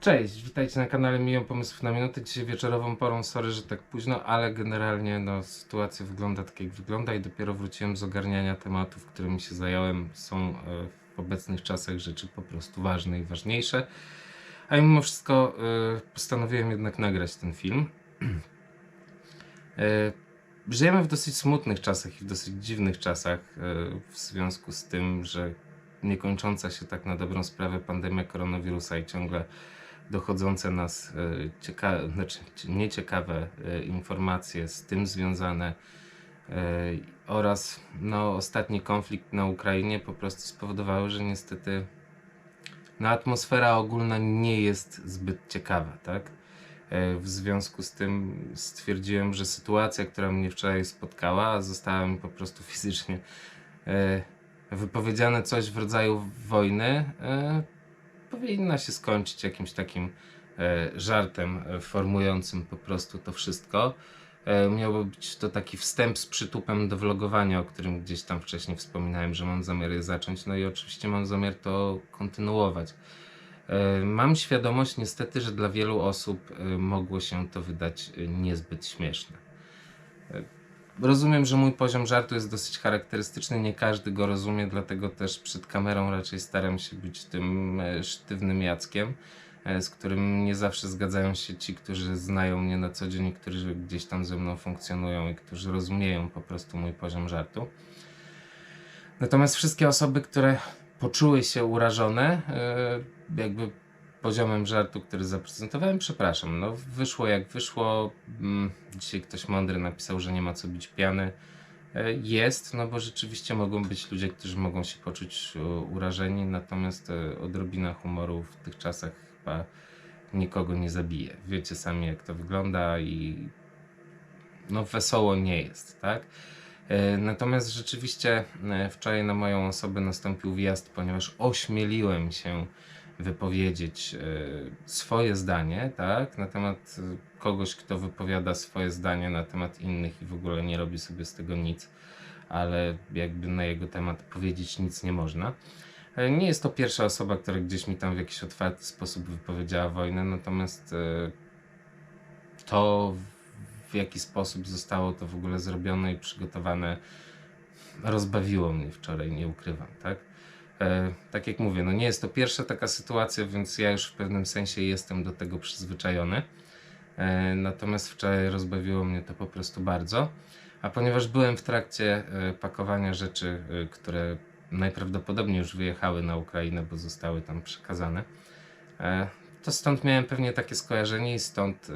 Cześć, witajcie na kanale Milion Pomysłów na Minutę. Dzisiaj wieczorową porą, sorry, że tak późno, ale generalnie no, sytuacja wygląda tak jak wygląda i dopiero wróciłem z ogarniania tematów, którymi się zająłem. Są e, w obecnych czasach rzeczy po prostu ważne i ważniejsze. A mimo wszystko e, postanowiłem jednak nagrać ten film. E, Żyjemy w dosyć smutnych czasach i w dosyć dziwnych czasach w związku z tym, że niekończąca się tak na dobrą sprawę pandemia koronawirusa i ciągle dochodzące nas e, znaczy cie- nieciekawe e, informacje z tym związane e, oraz no, ostatni konflikt na Ukrainie po prostu spowodowały, że niestety no, atmosfera ogólna nie jest zbyt ciekawa, tak? W związku z tym stwierdziłem, że sytuacja, która mnie wczoraj spotkała, została mi po prostu fizycznie wypowiedziane coś w rodzaju wojny, powinna się skończyć jakimś takim e, żartem e, formującym po prostu to wszystko. E, miałby być to taki wstęp z przytupem do vlogowania, o którym gdzieś tam wcześniej wspominałem, że mam zamiar je zacząć. No i oczywiście mam zamiar to kontynuować. Mam świadomość niestety, że dla wielu osób mogło się to wydać niezbyt śmieszne. Rozumiem, że mój poziom żartu jest dosyć charakterystyczny, nie każdy go rozumie, dlatego też przed kamerą raczej staram się być tym e, sztywnym Jackiem, e, z którym nie zawsze zgadzają się ci, którzy znają mnie na co dzień którzy gdzieś tam ze mną funkcjonują i którzy rozumieją po prostu mój poziom żartu. Natomiast wszystkie osoby, które poczuły się urażone, e, jakby poziomem żartu, który zaprezentowałem, przepraszam. No, wyszło jak wyszło. Mm, Dzisiaj ktoś mądry napisał, że nie ma co bić piany. E, Jest, no bo rzeczywiście mogą być ludzie, którzy mogą się poczuć e, urażeni, natomiast e, odrobina humoru w tych czasach chyba nikogo nie zabije. Wiecie sami, jak to wygląda i no wesoło nie jest, tak? Natomiast rzeczywiście wczoraj na moją osobę nastąpił wjazd, ponieważ ośmieliłem się wypowiedzieć e, swoje zdanie, tak, na temat e, kogoś, kto wypowiada swoje zdanie na temat innych i w ogóle nie robi sobie z tego nic, ale jakby na jego temat powiedzieć nic nie można. E, Nie jest to pierwsza osoba, która gdzieś mi tam w jakiś otwarty sposób wypowiedziała wojnę, natomiast to w jaki sposób zostało to w ogóle zrobione i przygotowane rozbawiło mnie wczoraj, nie ukrywam, tak? E, tak jak mówię, no nie jest to pierwsza taka sytuacja, więc ja już w pewnym sensie jestem do tego przyzwyczajony. E, natomiast wczoraj rozbawiło mnie to po prostu bardzo. A ponieważ byłem w trakcie e, pakowania rzeczy, które najprawdopodobniej już wyjechały na Ukrainę, bo zostały tam przekazane, to stąd miałem pewnie takie skojarzenie i stąd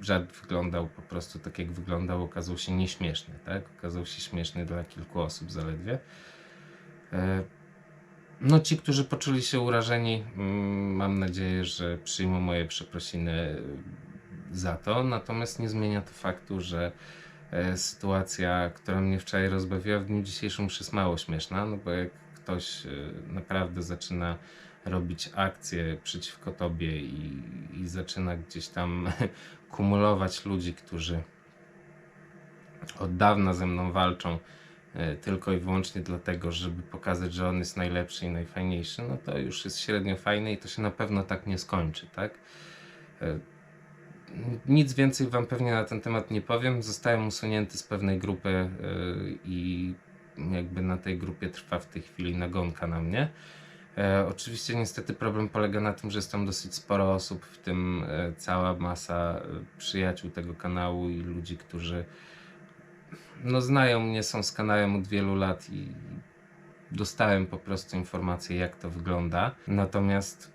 żart wyglądał po prostu tak jak wyglądał, okazał się nieśmieszny, tak? Okazał się śmieszny dla kilku osób zaledwie. No ci, którzy poczuli się urażeni, mm, mam nadzieję, że przyjmą moje przeprosiny e, za to, natomiast nie zmienia to faktu, że e, sytuacja, która mnie wczoraj rozbawiła, w dniu dzisiejszym już jest mało śmieszna, no bo jak ktoś e, naprawdę zaczyna robić akcje przeciwko tobie i, i zaczyna gdzieś tam kumulować ludzi, którzy od dawna ze mną walczą tylko i wyłącznie dlatego, żeby pokazać, że on jest najlepszy i najfajniejszy, no to już jest średnio fajne i to się na pewno tak nie skończy, tak? E, Nic więcej Wam pewnie na ten temat nie powiem. Zostałem usunięty z pewnej grupy e, i jakby na tej grupie trwa w tej chwili nagonka na mnie. E, oczywiście niestety problem polega na tym, że jest tam dosyć sporo osób, w tym e, cała masa e, przyjaciół tego kanału i ludzi, którzy no, znają mnie, są z kanałem od wielu lat i dostałem po prostu informację, jak to wygląda. Natomiast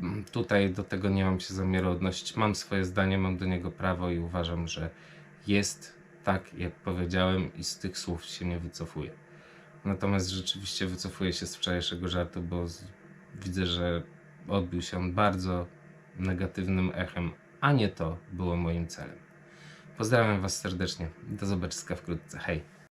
mm, tutaj do tego nie mam się zamiaru odnosić. Mam swoje zdanie, mam do niego prawo i uważam, że jest tak, jak powiedziałem, i z tych słów się nie wycofuję. Natomiast rzeczywiście wycofuję się z wczorajszego żartu, bo z, widzę, że odbił się on bardzo negatywnym echem, a nie to było moim celem. Pozdrawiam Was serdecznie. Do zobaczenia wkrótce. Hej.